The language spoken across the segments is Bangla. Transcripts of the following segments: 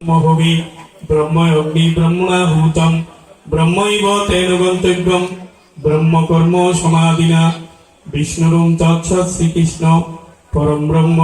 ব্রহ্মভোগী ব্রহ্ম অগ্নি ব্রহ্মৈব তেন গন্তব্যম বিষ্ণুরুম শ্রীকৃষ্ণ পরম ব্রহ্ম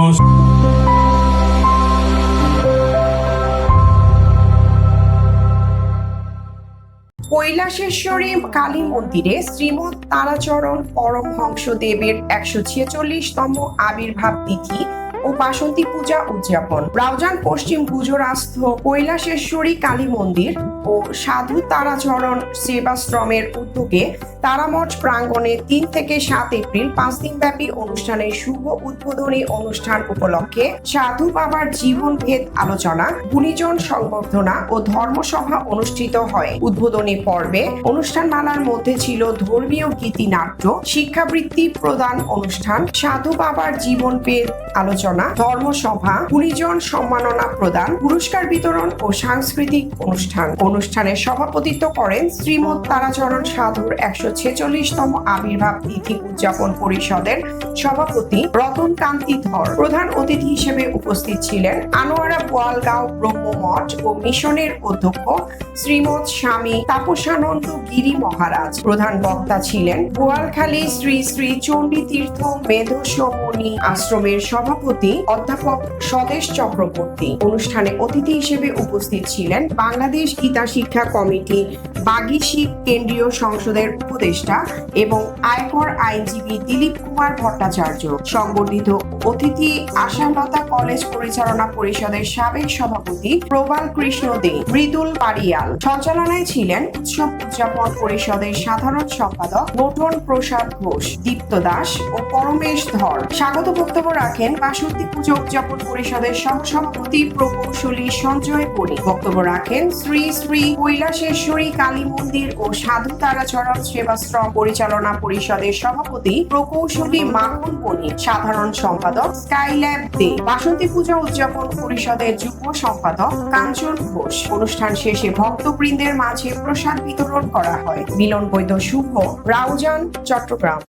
কৈলাসেশ্বরী কালী মন্দিরে শ্রীমৎ তারাচরণ পরমহংস দেবের একশো ছেচল্লিশতম আবির্ভাব তিথি ও বাসন্তী পূজা উদযাপন। রাউজান পশ্চিম গুজরাস্থ কৈলাসেশ্বরী কালী মন্দির ও সাধু তারাচরণ সেবাশ্রমের উদ্যোগে তারামঠ প্রাঙ্গণে তিন থেকে সাত এপ্রিল পাঁচ দিনব্যাপী অনুষ্ঠানের শুভ উদ্বোধনী অনুষ্ঠান উপলক্ষে সাধু বাবার জীবন ভেদ আলোচনা, গুণীজন সংবর্ধনা ও ধর্মসভা অনুষ্ঠিত হয়। উদ্বোধনী পর্বে অনুষ্ঠান মালার মধ্যে ছিল ধর্মীয় গীতিনাট্য, শিক্ষাবৃত্তি প্রদান অনুষ্ঠান, সাধু বাবার জীবন ভেদ আলোচনা, ধর্মসভা, গুণীজন সম্মাননা প্রদান, পুরস্কার বিতরণ ও সাংস্কৃতিক অনুষ্ঠান। অনুষ্ঠানে সভাপতিত্ব করেন শ্রীমৎ তারাচরণ সাধুর একশো ছেচল্লিশতম আবির্ভাব তিথি উদযাপন পরিষদের সভাপতি রতন কান্তি ধর। প্রধান অতিথি হিসেবে উপস্থিত ছিলেন আনোয়ারা বোয়ালগাঁও ব্রহ্মমঠ ও মিশনের অধ্যক্ষ শ্রীমৎ স্বামী তাপসানন্দ গিরি মহারাজ। প্রধান বক্তা ছিলেন বোয়ালখালী শ্রী শ্রী চণ্ডী তীর্থ মেধসমণি আশ্রমের সভাপতি অধ্যাপক স্বদেশ চক্রবর্তী। অনুষ্ঠানে অতিথি হিসেবে উপস্থিত ছিলেন বাংলাদেশ গীতা শিক্ষা কমিটি বাগিশিক কেন্দ্রীয় সংসদের উপদেষ্টা এবং আয়কর আইনজীবী দিলীপ কুমার ভট্টাচার্য। সংবর্ধিত অতিথি আশালতা কলেজ পরিচালনা পরিষদের সাবেক সভাপতি প্রবাল কৃষ্ণ দে, মৃদুল পারিয়াল সঞ্চালনায় ছিলেন উৎসব উদযাপন পরিষদের সাধারণ সম্পাদক নোটন প্রসাদ ঘোষ, দীপ্ত দাস ও পরমেশ ধর। স্বাগত বক্তব্য রাখেন বাসন্তী পুজো উদযাপন পরিষদের সহসভাপতি প্রকৌশলী সঞ্জয় পরি। বক্তব্য রাখেন শ্রী শ্রী কৈলাসেশ্বরী কালী মন্দির ও সাধু তারাচরণ সেবাশ্রম পরিচালনা পরিষদের সভাপতি প্রকৌশলী মাখন বণিক সাধারণ সম্পাদক স্কাইল্যাব দে। বাসন্তী পূজা উদযাপন পরিষদের যুগ্ম সম্পাদক কাঞ্চন ঘোষ। অনুষ্ঠান শেষে ভক্তবৃন্দের মাঝে প্রসাদ বিতরণ করা হয়। মিলন বৈধ শুভ, রাউজান, চট্টগ্রাম।